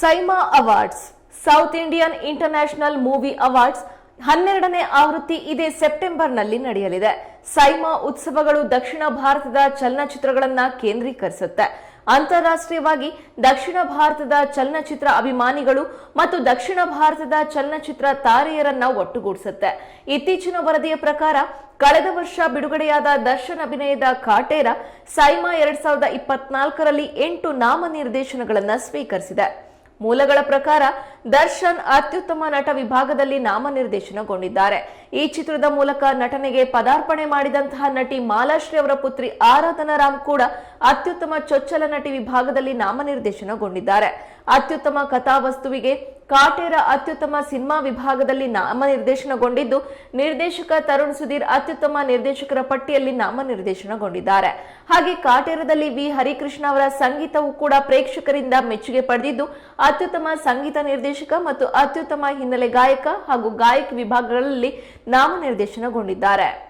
SIIMA awards, south Indian international movie awards ಹನ್ನೆರಡನೇ ಆವೃತ್ತಿ ಇದೇ ಸೆಪ್ಟೆಂಬರ್ನಲ್ಲಿ ನಡೆಯಲಿದೆ. ಸೈಮಾ ಉತ್ಸವಗಳು ದಕ್ಷಿಣ ಭಾರತದ ಚಲನಚಿತ್ರಗಳನ್ನು ಕೇಂದ್ರೀಕರಿಸುತ್ತೆ. ಅಂತಾರಾಷ್ಟ್ರೀಯವಾಗಿ ದಕ್ಷಿಣ ಭಾರತದ ಚಲನಚಿತ್ರ ಅಭಿಮಾನಿಗಳು ಮತ್ತು ದಕ್ಷಿಣ ಭಾರತದ ಚಲನಚಿತ್ರ ತಾರೆಯರನ್ನ ಒಟ್ಟುಗೂಡಿಸುತ್ತೆ. ಇತ್ತೀಚಿನ ವರದಿಯ ಪ್ರಕಾರ ಕಳೆದ ವರ್ಷ ಬಿಡುಗಡೆಯಾದ ದರ್ಶನ್ ಅಭಿನಯದ ಕಾಟೇರ ಸೈಮಾ ಎರಡ್ ಸಾವಿರದ ಇಪ್ಪತ್ನಾಲ್ಕರಲ್ಲಿ ಎಂಟು ನಾಮನಿರ್ದೇಶನಗಳನ್ನು ಸ್ವೀಕರಿಸಿದೆ. ಮೂಲಗಳ ಪ್ರಕಾರ ದರ್ಶನ್ ಅತ್ಯುತ್ತಮ ನಟ ವಿಭಾಗದಲ್ಲಿ ನಾಮನಿರ್ದೇಶನಗೊಂಡಿದ್ದಾರೆ. ಈ ಚಿತ್ರದ ಮೂಲಕ ನಟನೆಗೆ ಪದಾರ್ಪಣೆ ಮಾಡಿದಂತಹ ನಟಿ ಮಾಲಾಶ್ರೀ ಅವರ ಪುತ್ರಿ ಆರಾಧನಾ ರಾಮ್ ಕೂಡ ಅತ್ಯುತ್ತಮ ಚೊಚ್ಚಲ ನಟಿ ವಿಭಾಗದಲ್ಲಿ ನಾಮನಿರ್ದೇಶನಗೊಂಡಿದ್ದಾರೆ. ಅತ್ಯುತ್ತಮ ಕಥಾವಸ್ತುವಿಗೆ ಕಾಟೇರ ಅತ್ಯುತ್ತಮ ಸಿನಿಮಾ ವಿಭಾಗದಲ್ಲಿ ನಾಮನಿರ್ದೇಶನಗೊಂಡಿದ್ದು, ನಿರ್ದೇಶಕ ತರುಣ್ ಸುಧೀರ್ ಅತ್ಯುತ್ತಮ ನಿರ್ದೇಶಕರ ಪಟ್ಟಿಯಲ್ಲಿ ನಾಮನಿರ್ದೇಶನಗೊಂಡಿದ್ದಾರೆ. ಹಾಗೆ ಕಾಟೇರದಲ್ಲಿ ವಿ. ಹರಿಕೃಷ್ಣ ಅವರ ಸಂಗೀತವು ಕೂಡ ಪ್ರೇಕ್ಷಕರಿಂದ ಮೆಚ್ಚುಗೆ ಪಡೆದಿದ್ದು ಅತ್ಯುತ್ತಮ ಸಂಗೀತ ನಿರ್ದೇಶಕ ಮತ್ತು ಅತ್ಯುತ್ತಮ ಹಿನ್ನೆಲೆ ಗಾಯಕ ಹಾಗೂ ಗಾಯಕ ವಿಭಾಗಗಳಲ್ಲಿ ನಾಮನಿರ್ದೇಶನಗೊಂಡಿದ್ದಾರೆ.